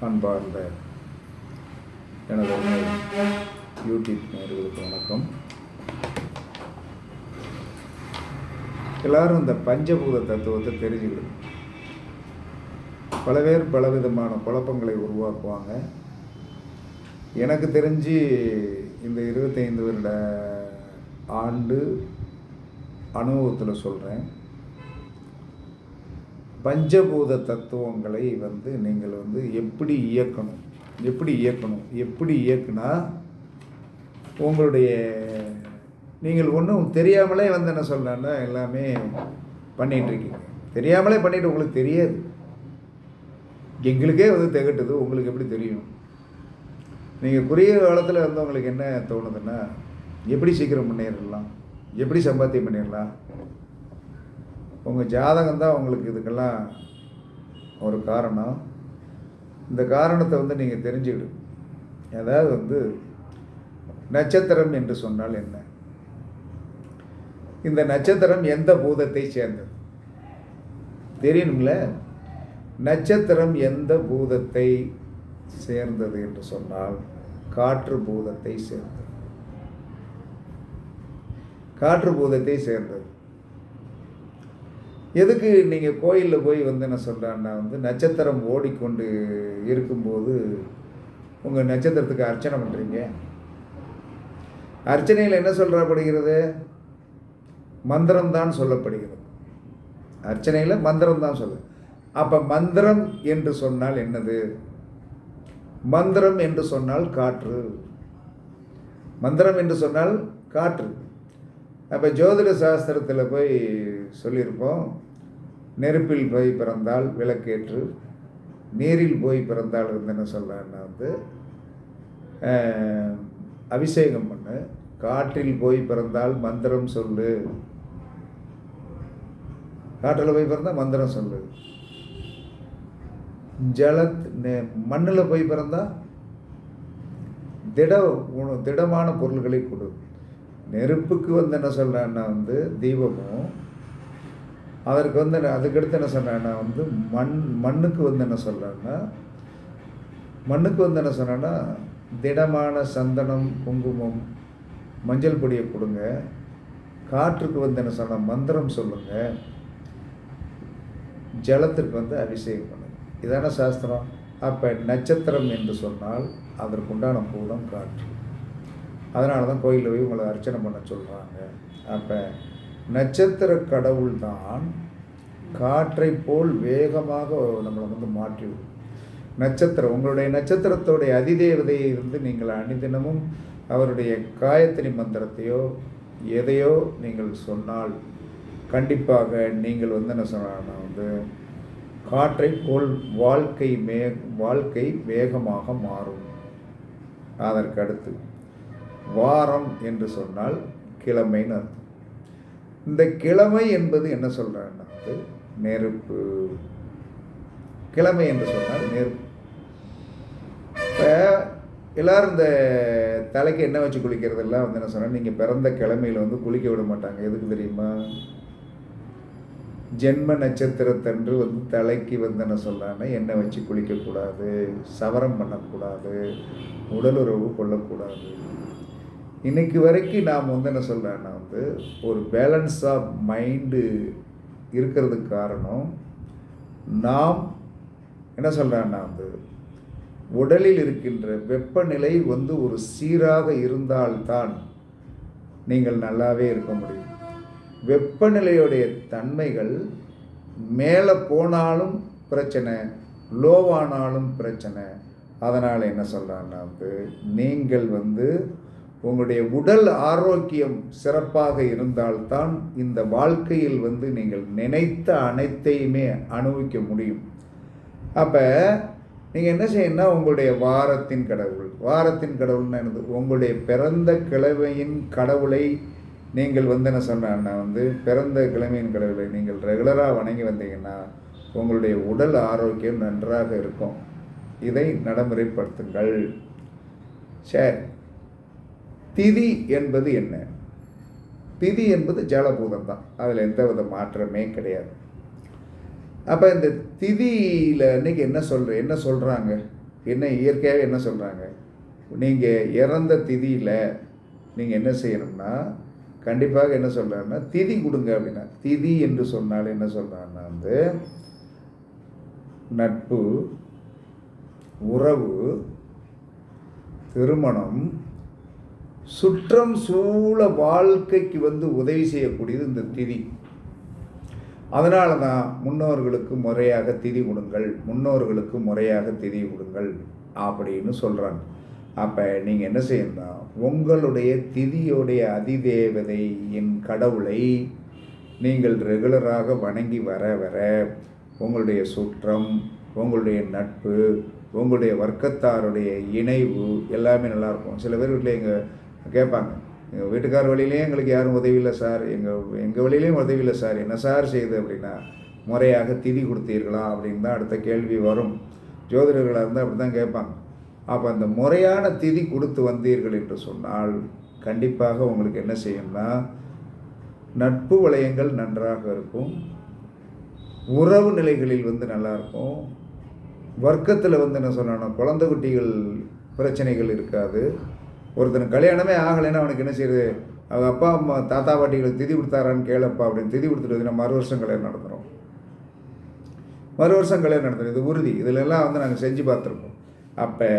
அன்பார்ந்த எனது யூடியூப் நேர்களுக்கு வணக்கம். எல்லாரும் இந்த பஞ்சபூத தத்துவத்தை தெரிஞ்சுக்கணும். பல பேர் பலவிதமான குழப்பங்களை உருவாக்குவாங்க. எனக்கு தெரிஞ்சு இந்த இருபத்தைந்து வருட ஆண்டு அனுபவத்தில் சொல்கிறேன் பஞ்சபூத தத்துவங்களை வந்து நீங்கள் வந்து எப்படி இயக்கணும்? எப்படி இயக்கணும்? எப்படி இயக்குனா உங்களுடைய நீங்கள் ஒன்றும் தெரியாமலே வந்து என்ன சொல்கிறேன்னா எல்லாமே பண்ணிகிட்ருக்கீங்க தெரியாமலே பண்ணிட்டு உங்களுக்கு தெரியாது. எங்களுக்கே வந்து திகட்டுது. உங்களுக்கு எப்படி தெரியும்? நீங்கள் குறுகிய காலத்தில் வந்து உங்களுக்கு என்ன தோணுதுன்னா எப்படி சீக்கிரம் பண்ணிடலாம் எப்படி சம்பாத்தியம் பண்ணிடலாம்? உங்கள் ஜாதகம் தான் உங்களுக்கு இதுக்கெல்லாம் ஒரு காரணம். இந்த காரணத்தை வந்து நீங்கள் தெரிஞ்சுக்கிடு. அதாவது வந்து நட்சத்திரம் என்று சொன்னால் என்ன? இந்த நட்சத்திரம் எந்த பூதத்தை சேர்ந்தது? தெரியணுங்கள நட்சத்திரம் எந்த பூதத்தை சேர்ந்தது என்று சொன்னால் காற்று பூதத்தை சேர்ந்தது. காற்று பூதத்தை சேர்ந்தது. எதுக்கு நீங்கள் கோயிலில் போய் வந்து என்ன சொல்கிறான்னா வந்து நட்சத்திரம் ஓடிக்கொண்டு இருக்கும்போது உங்கள் நட்சத்திரத்துக்கு அர்ச்சனை பண்ணுறீங்க அர்ச்சனையில் என்ன சொல்கிறப்படுகிறது மந்திரம் தான் சொல்லப்படுகிறது. அர்ச்சனையில் மந்திரம் தான் சொல்லு. அப்போ மந்திரம் என்று சொன்னால் என்னது? மந்திரம் என்று சொன்னால் காற்று. மந்திரம் என்று சொன்னால் காற்று. அப்போ ஜோதிட சாஸ்திரத்தில் போய் சொல்லியிருப்போம் நெருப்பில் போய் பிறந்தால் விளக்கேற்று நீரில் போய் பிறந்தால் இருந்தேன்னு சொல்கிறேன்னா வந்து அபிஷேகம் பண்ணு காற்றில் போய் பிறந்தால் மந்திரம் சொல்லு. காற்றில் போய் பிறந்தால் மந்திரம் சொல்லு. ஜலத் மண்ணில் போய் பிறந்தால் திட உணவு திடமான பொருள்களை கொடு. நெருப்புக்கு வந்து என்ன சொல்கிறான்னா வந்து தீபமும் அதற்கு வந்து அதுக்கடுத்து என்ன சொல்கிறான்னா வந்து மண் மண்ணுக்கு வந்து என்ன சொல்கிறான்னா மண்ணுக்கு வந்து என்ன சொன்னேன்னா திடமான சந்தனம் குங்குமம் மஞ்சள் பொடியை கொடுங்க. காற்றுக்கு வந்து என்ன சொன்னால் மந்திரம் சொல்லுங்கள் ஜலத்திற்கு வந்து அபிஷேகம் பண்ணுங்க. இதான சாஸ்திரம். அப்போ நட்சத்திரம் என்று சொன்னால் அதற்குண்டான பூதம் காற்று. அதனால தான் கோயிலில் போய் உங்களை அர்ச்சனை பண்ண சொல்கிறாங்க அப்போ நட்சத்திர கடவுள் தான் காற்றை போல் வேகமாக நம்மளை வந்து மாற்றிவிடும் நட்சத்திரம் உங்களுடைய நட்சத்திரத்தோடைய அதிதேவதையை இருந்து நீங்கள் அணிதினமும் அவருடைய காயத்திரி மந்திரத்தையோ எதையோ நீங்கள் சொன்னால் கண்டிப்பாக நீங்கள் வந்து என்ன சொன்னால் வந்து காற்றை போல் வாழ்க்கை மே வாழ்க்கை வேகமாக மாறும். அதற்கு அடுத்து வாரம் என்று சொன்னால் கிழமைன்னு அர்த்தம். இந்த கிழமை என்பது என்ன சொல்கிறேன்னா வந்து நெருப்பு. கிழமை என்று சொன்னால் நெருப்பு. இப்போ எல்லோரும் இந்த தலைக்கு என்ன வச்சு குளிக்கிறதெல்லாம் வந்து என்ன சொன்னால் நீங்கள் பிறந்த கிழமையில் வந்து குளிக்க விட மாட்டாங்க. எதுக்கு தெரியுமா? ஜென்ம நட்சத்திரத்தன்று வந்து தலைக்கு வந்து என்ன சொல்கிறாங்கன்னா எண்ணெய் வச்சு குளிக்கக்கூடாது சவரம் பண்ணக்கூடாது உடலுறவு கொள்ளக்கூடாது. இன்னைக்கு வரைக்கும் நாம் வந்து என்ன சொல்கிறேன்னா வந்து ஒரு பேலன்ஸ் ஆஃப் மைண்டு இருக்கிறதுக்கு காரணம் நாம் என்ன சொல்கிறேன்னா வந்து உடலில் இருக்கின்ற வெப்பநிலை வந்து ஒரு சீராக இருந்தால்தான் நீங்கள் நல்லாவே இருக்க முடியும். வெப்பநிலையுடைய தன்மைகள் மேலே போனாலும் பிரச்சனை லோவானாலும் பிரச்சனை. அதனால் என்ன சொல்கிறாங்கன்னா வந்து நீங்கள் வந்து உங்களுடைய உடல் ஆரோக்கியம் சிறப்பாக இருந்தால்தான் இந்த வாழ்க்கையில் வந்து நீங்கள் நினைத்த அனைத்தையுமே அனுபவிக்க முடியும். அப்போ நீங்கள் என்ன செய்யணும்னா உங்களுடைய வாரத்தின் கடவுள். வாரத்தின் கடவுள்னா என்னது? உங்களுடைய பிறந்த கிழமையின் கடவுளை நீங்கள் வந்து என்ன சொன்னா வந்து பிறந்த கிழமையின் கடவுளை நீங்கள் ரெகுலராக வணங்கி வந்தீங்கன்னா உங்களுடைய உடல் ஆரோக்கியம் நன்றாக இருக்கும். இதை நடைமுறைப்படுத்துங்கள். சரி. திதி என்பது என்ன? திதி என்பது ஜலபூதம் தான் அதில் எந்த வித மாற்றமே கிடையாது. அப்போ இந்த திதியில் அன்னைக்கு என்ன சொல்கிற என்ன சொல்கிறாங்க என்ன இயற்கையாகவே என்ன சொல்கிறாங்க நீங்கள் இறந்த திதியில் நீங்கள் என்ன செய்யணும்னா கண்டிப்பாக என்ன சொல்கிறாங்கன்னா திதி கொடுங்க அப்படின்னா திதி என்று சொன்னால் என்ன சொல்கிறாங்கன்னா வந்து நட்பு உறவு திருமணம் சுற்றம் சூழ வாழ்க்கைக்கு வந்து உதவி செய்யக்கூடியது இந்த திதி. அதனால தான் முன்னோர்களுக்கு முறையாக திதி கொடுங்கள் முன்னோர்களுக்கு முறையாக திதி கொடுங்கள் அப்படின்னு சொல்கிறாங்க அப்போ நீங்கள் என்ன செய்யணும்னா உங்களுடைய திதியோடைய அதிதேவதையின் கடவுளை நீங்கள் ரெகுலராக வணங்கி வர வர உங்களுடைய சுற்றம் உங்களுடைய நட்பு உங்களுடைய வர்க்கத்தாருடைய இணைவு எல்லாமே நல்லாயிருக்கும் சில பேர் வீட்டில் எங்கள் கேட்பாங்க. எங்கள் வீட்டுக்கார வழியிலையும் எங்களுக்கு யாரும் உதவி இல்லை சார். எங்கள் எங்கள் வழியிலையும் உதவி இல்லை சார். என்ன சார் செய்யுது அப்படின்னா முறையாக திதி கொடுத்தீர்களா அப்படின்னு தான் அடுத்த கேள்வி வரும். ஜோதிடர்களாக இருந்தால் அப்படி தான் கேட்பாங்க. அப்போ அந்த முறையான திதி கொடுத்து வந்தீர்கள் என்று சொன்னால் கண்டிப்பாக உங்களுக்கு என்ன செய்யும்னா நட்பு வளையங்கள் நன்றாக இருக்கும். உறவு நிலைகளில் வந்து நல்லாயிருக்கும் வர்க்கத்தில் வந்து என்ன சொன்னான்னா குழந்தை குட்டிகள் பிரச்சனைகள் இருக்காது. ஒருத்தனுக்கு கல்யாணமே ஆகலைன்னா அவனுக்கு என்ன செய்யுது அவங்க அப்பா அம்மா தாத்தா பாட்டிகளுக்கு திதி கொடுத்தாரான்னு கேளப்பா அப்படின்னு திதி கொடுத்துட்டு நம்ம மறு வருஷம் கல்யாணம் நடத்துகிறோம் மறு வருஷம் கல்யாணம் நடத்துகிறோம் இது உறுதி. இதில் எல்லாம் வந்து நாங்கள் செஞ்சு பார்த்துருக்கோம் அப்போ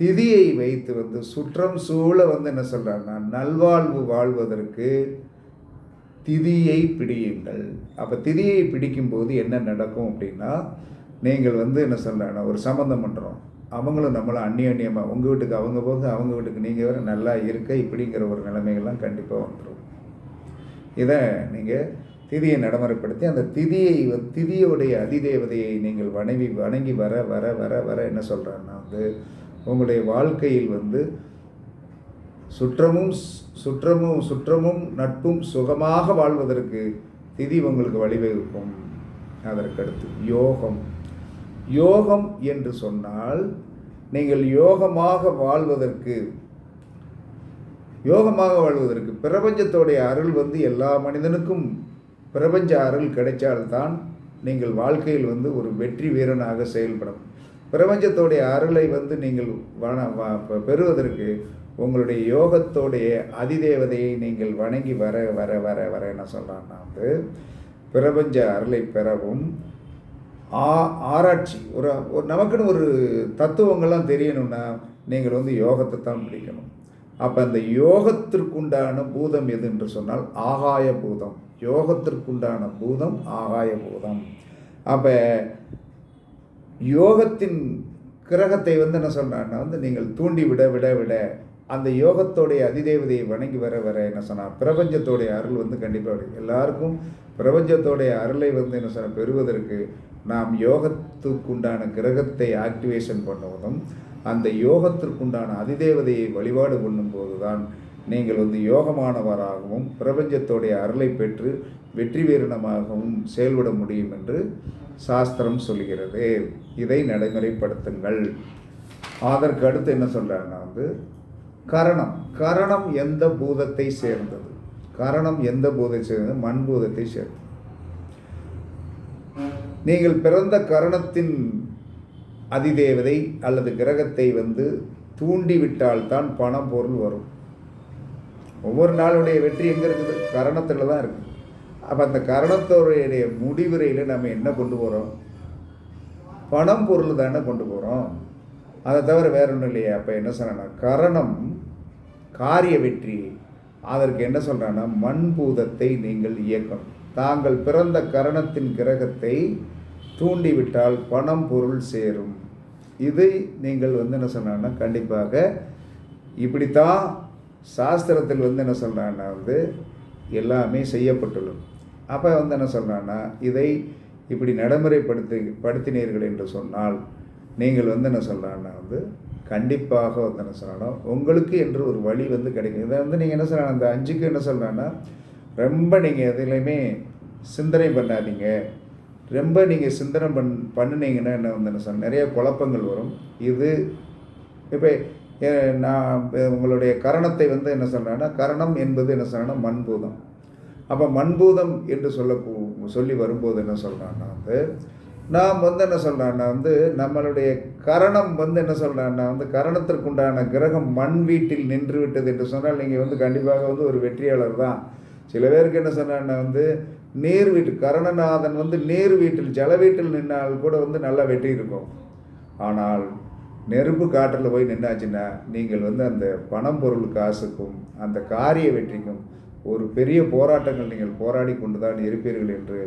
திதியை வைத்து வந்து சுற்றம் சூழ வந்து என்ன சொல்கிறாங்கன்னா நல்வாழ்வு வாழ்வதற்கு திதியை பிடியுங்கள். அப்போ திதியை பிடிக்கும்போது என்ன நடக்கும் அப்படின்னா நீங்கள் வந்து என்ன சொல்கிறேன்னா ஒரு சம்மந்தம் பண்ணுறோம் அவங்களும் நம்மளும் அந்நியமாக உங்கள் வீட்டுக்கு அவங்க போக அவங்க வீட்டுக்கு நீங்கள் வேறு நல்லா இருக்க இப்படிங்கிற ஒரு நிலைமைகள்லாம் கண்டிப்பாக வந்துடும் இதை நீங்கள் திதியை நடைமுறைப்படுத்தி அந்த திதியை திதியோடைய அதிதேவதையை நீங்கள் வணங்கி வணங்கி வர வர வர வர என்ன சொல்கிறாங்கன்னா வந்து உங்களுடைய வாழ்க்கையில் வந்து சுற்றமும் சுற்றமும் சுற்றமும் நட்பும் சுகமாக வாழ்வதற்கு திதி உங்களுக்கு வழிவகுக்கும். அதற்கடுத்து யோகம். யோகம் என்று சொன்னால் நீங்கள் யோகமாக வாழ்வதற்கு யோகமாக வாழ்வதற்கு பிரபஞ்சத்தோடைய அருள் வந்து எல்லா மனிதனுக்கும் பிரபஞ்ச அருள் கிடைச்சால்தான் நீங்கள் வாழ்க்கையில் வந்து ஒரு வெற்றி வீரனாக செயல்படும். பிரபஞ்சத்தோடைய அருளை வந்து நீங்கள் பெறுவதற்கு உங்களுடைய யோகத்தோடைய அதிதேவதையை நீங்கள் வணங்கி வர வர வர வர என்ன சொல்கிறான்னா வந்து பிரபஞ்ச அருளை பெறவும் ஆ ஆராய்ச்சி. ஒரு ஒரு நமக்குன்னு ஒரு தத்துவங்கள்லாம் தெரியணும்னா நீங்கள் வந்து யோகத்தை தான் பிடிக்கணும். அப்போ அந்த யோகத்திற்குண்டான பூதம் எது என்று சொன்னால் ஆகாய பூதம். யோகத்திற்குண்டான பூதம் ஆகாய பூதம். அப்போ யோகத்தின் கிரகத்தை வந்து என்ன சொன்னான்னா வந்து நீங்கள் தூண்டி விட விட விட அந்த யோகத்தோடைய அதிதேவதையை வணங்கி வர வர என்ன சொன்னால் பிரபஞ்சத்தோடைய அருள் வந்து கண்டிப்பாக எல்லாருக்கும் பிரபஞ்சத்தோடைய அருளை வந்து என்ன சொன்னால் பெறுவதற்கு நாம் யோகத்துக்குண்டான கிரகத்தை ஆக்டிவேஷன் பண்ணுவதும் அந்த யோகத்திற்குண்டான அதிதேவதையை வழிபாடு பண்ணும்போது தான் நீங்கள் வந்து யோகமானவராகவும் பிரபஞ்சத்தோடைய அருளை பெற்று வெற்றி வீரணமாகவும் செயல்பட முடியும் என்று சாஸ்திரம் சொல்கிறது. இதை நடைமுறைப்படுத்துங்கள். அதற்கு அடுத்து என்ன சொல்கிறாங்கன்னா வந்து கரணம். கரணம் எந்த பூதத்தை சேர்ந்தது? கரணம் எந்த பூதத்தை சேர்ந்தது? மண் பூதத்தை சேர்ந்தது. நீங்கள் பிறந்த கரணத்தின் அதிதேவதை அல்லது கிரகத்தை வந்து தூண்டிவிட்டால்தான் பணம் பொருள் வரும். ஒவ்வொரு நாளுடைய வெற்றி எங்கே இருக்குது? கரணத்தில் தான் இருக்குது அப்போ அந்த கரணத்தோடைய முடிவுரையில் நம்ம என்ன கொண்டு போகிறோம் பணம் பொருள் தானே கொண்டு போகிறோம் அதை தவிர வேற ஒன்றும் இல்லையா. அப்போ என்ன சொன்னால் கரணம் காரிய வெற்றி அதற்கு என்ன சொல்கிறான்னா மண்பூதத்தை நீங்கள் இயக்கணும். தாங்கள் பிறந்த கரணத்தின் கிரகத்தை தூண்டிவிட்டால் பணம் பொருள் சேரும். இதை நீங்கள் வந்து என்ன சொன்னாங்கன்னா கண்டிப்பாக இப்படித்தான் சாஸ்திரத்தில் வந்து என்ன சொல்கிறான்னா வந்து எல்லாமே செய்யப்பட்டுள்ளது. அப்போ வந்து என்ன சொல்கிறான்னா இதை இப்படி நடைமுறைப்படுத்தி படுத்தினீர்கள் என்று சொன்னால் நீங்கள் வந்து என்ன சொல்கிறான்னா வந்து கண்டிப்பாக வந்து என்ன சொல்லணும். உங்களுக்கு என்று ஒரு வழி வந்து கிடைக்கும். இதை வந்து நீங்கள் என்ன சொல்லணும்? அந்த அஞ்சுக்கு என்ன சொல்கிறேன்னா ரொம்ப நீங்கள் எதுலையுமே சிந்தனை பண்ணாதீங்க. ரொம்ப நீங்கள் சிந்தனை பண் பண்ணினீங்கன்னா என்ன வந்து என்ன சொல்ல நிறைய குழப்பங்கள் வரும். இது இப்போ நான் உங்களுடைய கரணத்தை வந்து என்ன சொல்கிறேன்னா கரணம் என்பது என்ன சொல்கிறேன்னா மண்பூதம். அப்போ மண்பூதம் என்று சொல்ல சொல்லி வரும்போது என்ன சொல்கிறான்னா வந்து நாம் வந்து என்ன சொல்கிறேன்னா வந்து நம்மளுடைய கரணம் வந்து என்ன சொல்கிறேன்னா வந்து கரணத்திற்குண்டான கிரகம் மண் வீட்டில் நின்று விட்டது என்று சொன்னால் நீங்கள் வந்து கண்டிப்பாக வந்து ஒரு வெற்றியாளர் தான். சில பேருக்கு என்ன சொன்னான்னா வந்து நேர் வீட்டு கரணநாதன் வந்து நேர் வீட்டில் ஜல வீட்டில் நின்னால் கூட வந்து நல்லா வெற்றி இருக்கும். ஆனால் நெருப்பு காற்றில் போய் நின்னாச்சுன்னா நீங்கள் வந்து அந்த பணம் பொருள் காசுக்கும் அந்த காரிய வெற்றிக்கும் ஒரு பெரிய போராட்டங்கள் நீங்கள் போராடி கொண்டு தான் இருப்பீர்கள் என்று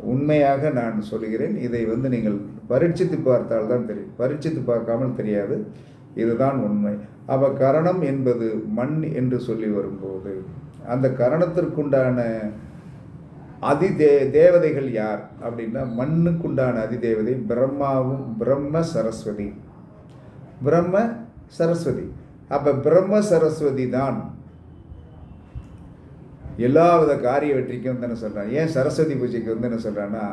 உண்மையாக நான் சொல்கிறேன் இதை வந்து நீங்கள் பரீட்சித்து பார்த்தால் தான் தெரியும். பரீட்சித்து பார்க்காமல் தெரியாது. இதுதான் உண்மை. அப்போ கரணம் என்பது மண் என்று சொல்லி வரும்போது அந்த கரணத்திற்குண்டான அதி தே தேவதைகள் யார் அப்படின்னா மண்ணுக்குண்டான அதிதேவதை பிரம்மாவும் பிரம்ம சரஸ்வதி. பிரம்ம சரஸ்வதி. அப்போ பிரம்ம சரஸ்வதி தான் எல்லா வித காரிய வெற்றிக்கும் வந்து என்ன சொல்கிறான் ஏன் சரஸ்வதி பூஜைக்கு வந்து என்ன சொல்கிறான்னா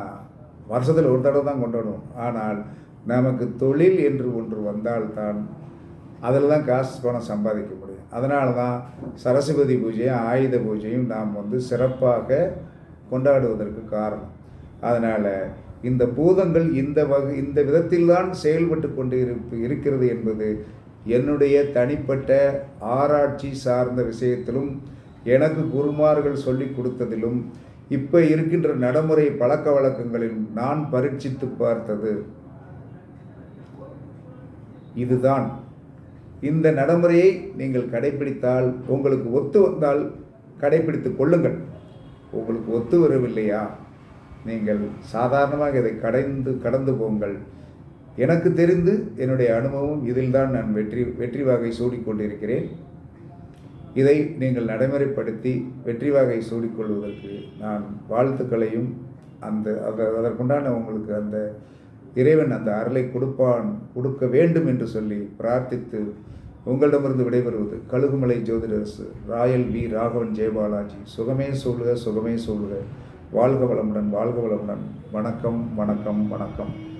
வருஷத்தில் ஒரு தடவை தான் கொண்டாடுவோம். ஆனால் நமக்கு தொழில் என்று ஒன்று வந்தால்தான் அதில் தான் காசு பணம் சம்பாதிக்க முடியும். அதனால தான் சரஸ்வதி பூஜையும் ஆயுத பூஜையும் நாம் வந்து சிறப்பாக கொண்டாடுவதற்கு காரணம். அதனால் இந்த பூதங்கள் இந்த வகை இந்த விதத்தில்தான் செயல்பட்டு கொண்டு இருப்பு இருக்கிறது என்பது என்னுடைய தனிப்பட்ட ஆராய்ச்சி சார்ந்த விஷயத்திலும் எனக்கு குருமார்கள் சொல்லி கொடுத்ததிலும் இப்போ இருக்கின்ற நடைமுறை பழக்க வழக்கங்களில் நான் பரீட்சித்து பார்த்தது. இதுதான். இந்த நடைமுறையை நீங்கள் கடைபிடித்தால் உங்களுக்கு ஒத்து வந்தால் கடைபிடித்து கொள்ளுங்கள். உங்களுக்கு ஒத்து வரவில்லையா? நீங்கள் சாதாரணமாக இதை கடைந்து கடந்து போங்கள். எனக்கு தெரிந்து என்னுடைய அனுபவம் இதில்தான் நான் வெற்றி வெற்றி வாகை சூடிக்கொண்டிருக்கிறேன் இதை நீங்கள் நடைமுறைப்படுத்தி வெற்றி வாகை சூடிக்கொள்வதற்கு நான் வாழ்த்துக்களையும் அந்த அதற்குண்டான உங்களுக்கு அந்த இறைவன் அந்த அருளை கொடுப்பான் கொடுக்க வேண்டும் என்று சொல்லி பிரார்த்தித்து உங்களிடமிருந்து விடைபெறுவது கழுகுமலை ஜோதிடரசு ராயல் வி. ராகவன் ஜெயபாலாஜி. சுகமே சொல்லுக சுகமே சொல்லுக வாழ்க வளமுடன் வாழ்க வளமுடன். வணக்கம் வணக்கம் வணக்கம்.